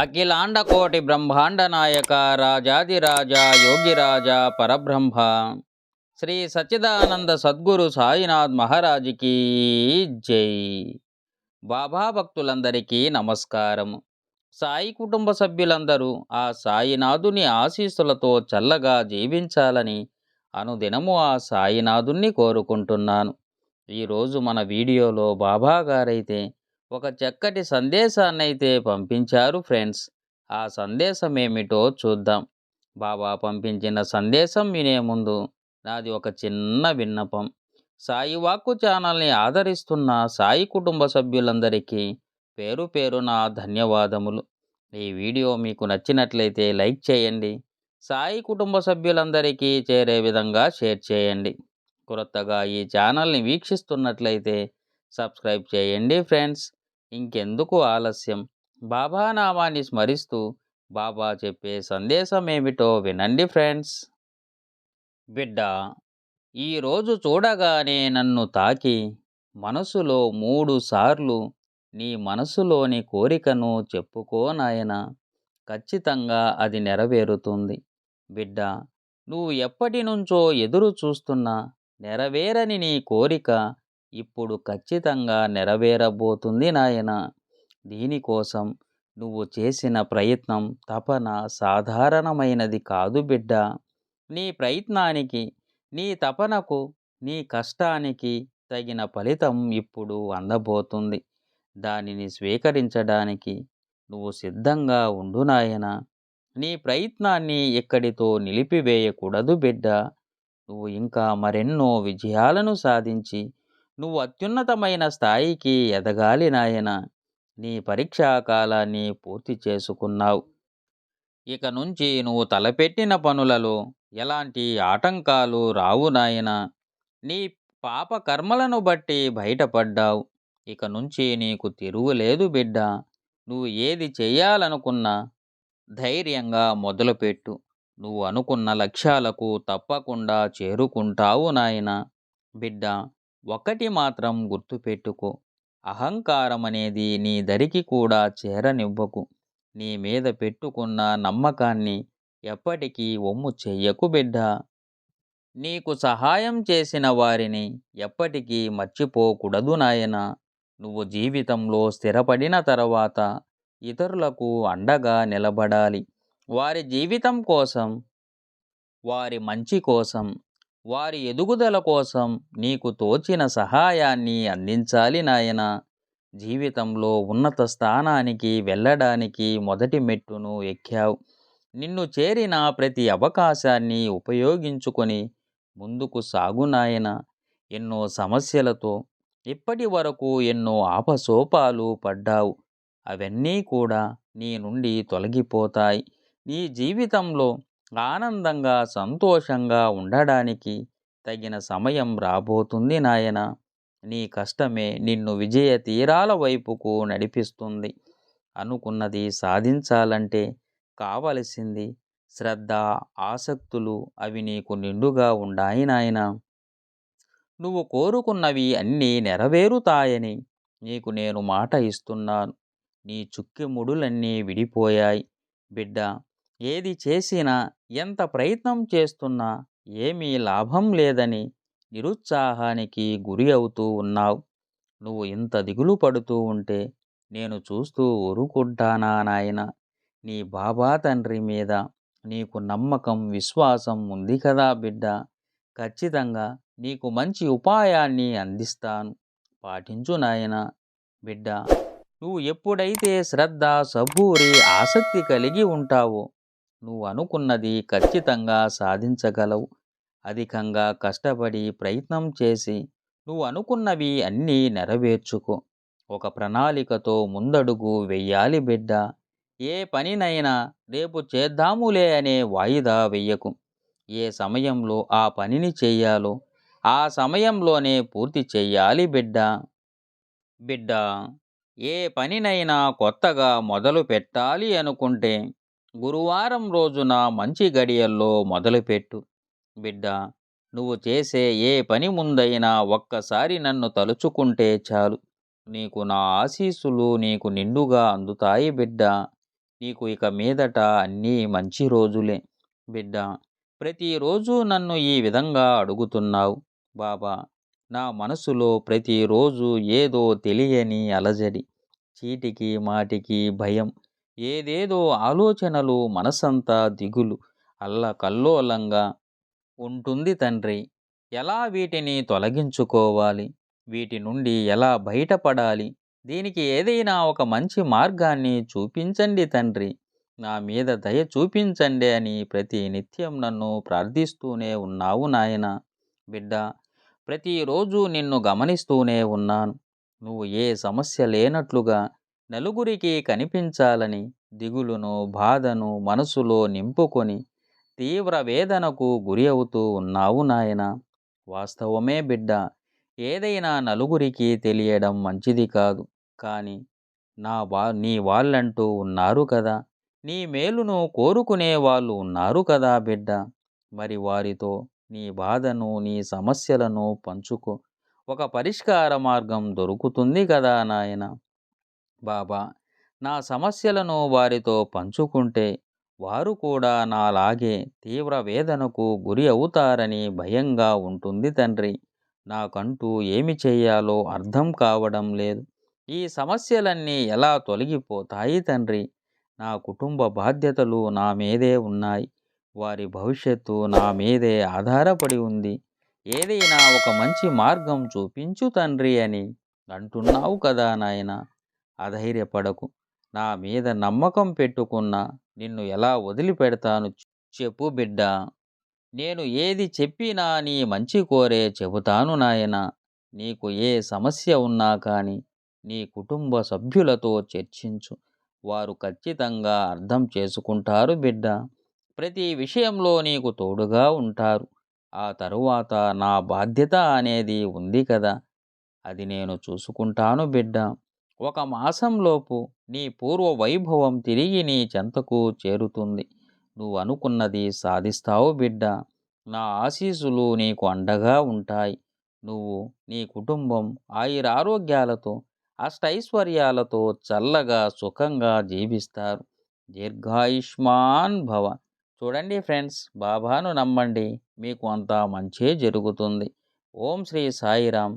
అఖిలాండ కోటి బ్రహ్మాండ నాయక రాజాదిరాజ యోగిరాజ పరబ్రహ్మ. శ్రీ సచ్చిదానంద సద్గురు సాయినాథ్ మహారాజుకి జై. బాబా భక్తులందరికీ నమస్కారం. సాయి కుటుంబ సభ్యులందరూ ఆ సాయినాథుని ఆశీస్సులతో చల్లగా జీవించాలని అనుదినము ఆ సాయినాథుణ్ణి కోరుకుంటున్నాను. ఈరోజు మన వీడియోలో బాబా గారైతే ఒక చక్కటి సందేశాన్ని అయితే పంపించారు ఫ్రెండ్స్. ఆ సందేశం ఏమిటో చూద్దాం. బాబా పంపించిన సందేశం వినే ముందు నాది ఒక చిన్న విన్నపం. సాయి వాక్కు ఛానల్ని ఆదరిస్తున్న సాయి కుటుంబ సభ్యులందరికీ పేరు పేరున ధన్యవాదములు. ఈ వీడియో మీకు నచ్చినట్లయితే లైక్ చేయండి. సాయి కుటుంబ సభ్యులందరికీ చేరే విధంగా షేర్ చేయండి. క్రొత్తగా ఈ ఛానల్ని వీక్షిస్తున్నట్లయితే సబ్స్క్రైబ్ చేయండి ఫ్రెండ్స్. ఇంకెందుకు ఆలస్యం? బాబా నామాన్ని స్మరిస్తూ బాబా చెప్పే సందేశం ఏమిటో వినండి ఫ్రెండ్స్. బిడ్డ ఈరోజు చూడగానే నన్ను తాకి మనసులో మూడు సార్లు నీ మనసులోని కోరికను చెప్పుకో నాయన ఖచ్చితంగా అది నెరవేరుతుంది. బిడ్డ నువ్వు ఎప్పటి నుంచో ఎదురు చూస్తున్నా నెరవేరని నీ కోరిక ఇప్పుడు ఖచ్చితంగా నెరవేరబోతుంది నాయన. దీనికోసం నువ్వు చేసిన ప్రయత్నం తపన సాధారణమైనది కాదు బిడ్డ. నీ ప్రయత్నానికి నీ తపనకు నీ కష్టానికి తగిన ఫలితం ఇప్పుడు అందబోతుంది. దానిని స్వీకరించడానికి నువ్వు సిద్ధంగా ఉండు నాయన. నీ ప్రయత్నాన్ని ఎక్కడితో నిలిపివేయకూడదు బిడ్డ. నువ్వు ఇంకా మరెన్నో విజయాలను సాధించి నువ్వు అత్యున్నతమైన స్థాయికి ఎదగాలి నాయన. నీ పరీక్షా కాలాన్ని పూర్తి చేసుకున్నావు. ఇక నుంచి నువ్వు తలపెట్టిన పనులలో ఎలాంటి ఆటంకాలు రావు నాయన. నీ పాప కర్మలను బట్టి బయటపడ్డావు. ఇక నుంచి నీకు తిరుగులేదు బిడ్డ. నువ్వు ఏది చేయాలనుకున్నా ధైర్యంగా మొదలుపెట్టు. నువ్వు అనుకున్న లక్ష్యాలకు తప్పకుండా చేరుకుంటావు నాయన. బిడ్డ ఒకటి మాత్రం గుర్తుపెట్టుకో. అహంకారం అనేది నీ దరికి కూడా చేరనివ్వకు. నీ మీద పెట్టుకున్న నమ్మకాన్ని ఎప్పటికీ ఒమ్ము చెయ్యకు బిడ్డ. నీకు సహాయం చేసిన వారిని ఎప్పటికీ మర్చిపోకూడదు నాయన. నువ్వు జీవితంలో స్థిరపడిన తర్వాత ఇతరులకు అండగా నిలబడాలి. వారి జీవితం కోసం వారి మంచి కోసం వారి ఎదుగుదల కోసం నీకు తోచిన సహాయాన్ని అందించాలి నాయన. జీవితంలో ఉన్నత స్థానానికి వెళ్ళడానికి మొదటి మెట్టును ఎక్కావు. నిన్ను చేరిన ప్రతి అవకాశాన్ని ఉపయోగించుకొని ముందుకు సాగు నాయన. ఎన్నో సమస్యలతో ఇప్పటి వరకు ఎన్నో ఆపసోపాలు పడ్డావు. అవన్నీ కూడా నీ నుండి తొలగిపోతాయి. నీ జీవితంలో ఆనందంగా సంతోషంగా ఉండడానికి తగిన సమయం రాబోతుంది నాయన. నీ కష్టమే నిన్ను విజయ తీరాల వైపుకు నడిపిస్తుంది. అనుకున్నది సాధించాలంటే కావలసింది శ్రద్ధ ఆసక్తులు అవి నీకు నిండుగా ఉండాయి నాయన. నువ్వు కోరుకున్నవి అన్నీ నెరవేరుతాయని నీకు నేను మాట ఇస్తున్నాను. నీ చుక్కి ముడులన్నీ విడిపోయాయి. బిడ్డ ఏది చేసినా ఎంత ప్రయత్నం చేస్తున్నా ఏమీ లాభం లేదని నిరుత్సాహానికి గురి అవుతూ ఉన్నావు. నువ్వు ఇంత దిగులు పడుతూ ఉంటే నేను చూస్తూ ఊరుకుంటానా నాయన? నీ బాబా తండ్రి మీద నీకు నమ్మకం విశ్వాసం ఉంది కదా బిడ్డ. ఖచ్చితంగా నీకు మంచి ఉపాయాన్ని అందిస్తాను. పాటించు నాయన బిడ్డ. నువ్వు ఎప్పుడైతే శ్రద్ధ సబూరి ఆసక్తి కలిగి ఉంటావో నువ్వు అనుకున్నది ఖచ్చితంగా సాధించగలవు. అధికంగా కష్టపడి ప్రయత్నం చేసి నువ్వు అనుకున్నవి అన్నీ నెరవేర్చుకో. ఒక ప్రణాళికతో ముందడుగు వెయ్యాలి బిడ్డ. ఏ పనినైనా రేపు చేద్దాములే అనే వాయిదా వెయ్యకు ఏ సమయంలో ఆ పనిని చేయాలో ఆ సమయంలోనే పూర్తి చేయాలి బిడ్డ. బిడ్డ ఏ పనినైనా కొత్తగా మొదలు పెట్టాలి అనుకుంటే గురువారం రోజున మంచి గడియల్లో మొదలుపెట్టు. బిడ్డ నువ్వు చేసే ఏ పని ముందైనా ఒక్కసారి నన్ను తలుచుకుంటే చాలు. నీకు నా ఆశీస్సులు నీకు నిండుగా అందుతాయి బిడ్డ. నీకు ఇక మీదట అన్నీ మంచి రోజులే. బిడ్డ ప్రతిరోజు నన్ను ఈ విధంగా అడుగుతున్నావు. బాబా నా మనసులో ప్రతిరోజు ఏదో తెలియని అలజడి. చీటికి మాటికి భయం. ఏదేదో ఆలోచనలు మనసంతా దిగులు. అల్లకల్లోలంగా ఉంటుంది తండ్రి. ఎలా వీటిని తొలగించుకోవాలి? వీటి నుండి ఎలా బయటపడాలి? దీనికి ఏదైనా ఒక మంచి మార్గాన్ని చూపించండి తండ్రి. నా మీద దయ చూపించండి అని ప్రతి నిత్యం నన్ను ప్రార్థిస్తూనే ఉన్నావు నాయన. బిడ్డ ప్రతిరోజు నిన్ను గమనిస్తూనే ఉన్నాను. నువ్వు ఏ సమస్య లేనట్లుగా నలుగురికి కనిపించాలని దిగులును బాధను మనసులో నింపుకొని తీవ్ర వేదనకు గురి అవుతూ ఉన్నావు నాయన. వాస్తవమే బిడ్డ ఏదైనా నలుగురికి తెలియడం మంచిది కాదు. కానీ నా వా నీ వాళ్ళంటూ ఉన్నారు కదా. నీ మేలును కోరుకునే వాళ్ళు ఉన్నారు కదా బిడ్డ. మరి వారితో నీ బాధను నీ సమస్యలను పంచుకో. ఒక పరిష్కార మార్గం దొరుకుతుంది కదా నాయన. బాబా! నా సమస్యలను వారితో పంచుకుంటే వారు కూడా నాలాగే తీవ్ర వేదనకు గురి అవుతారని భయంగా ఉంటుంది తండ్రి. నాకంటూ ఏమి చేయాలో అర్థం కావడం లేదు. ఈ సమస్యలన్నీ ఎలా తొలగిపోతాయి తండ్రి? నా కుటుంబ బాధ్యతలు నా మీదే ఉన్నాయి. వారి భవిష్యత్తు నా మీదే ఆధారపడి ఉంది. ఏదైనా ఒక మంచి మార్గం చూపించు తండ్రి అని అంటున్నావు కదా నాయన! అధైర్యపడకు. నా మీద నమ్మకం పెట్టుకున్న నిన్ను ఎలా వదిలిపెడతాను చెప్పు బిడ్డ. నేను ఏది చెప్పినా నీ మంచి కోరే చెబుతాను నాయన. నీకు ఏ సమస్య ఉన్నా కానీ నీ కుటుంబ సభ్యులతో చర్చించు. వారు ఖచ్చితంగా అర్థం చేసుకుంటారు బిడ్డ. ప్రతి విషయంలో నీకు తోడుగా ఉంటారు. ఆ తరువాత నా బాధ్యత అనేది ఉంది కదా. అది నేను చూసుకుంటాను బిడ్డ. ఒక మాసంలోపు నీ పూర్వ వైభవం తిరిగి నీ చెంతకు చేరుతుంది. నువ్వు అనుకున్నది సాధిస్తావు బిడ్డ. నా ఆశీస్సులు నీకు అండగా ఉంటాయి. నువ్వు నీ కుటుంబం ఆయురారోగ్యాలతో అష్టైశ్వర్యాలతో చల్లగా సుఖంగా జీవిస్తారు. దీర్ఘాయుష్మాన్ భవ. చూడండి ఫ్రెండ్స్ బాబాను నమ్మండి. మీకు అంతా మంచే జరుగుతుంది. ఓం శ్రీ సాయిరామ్.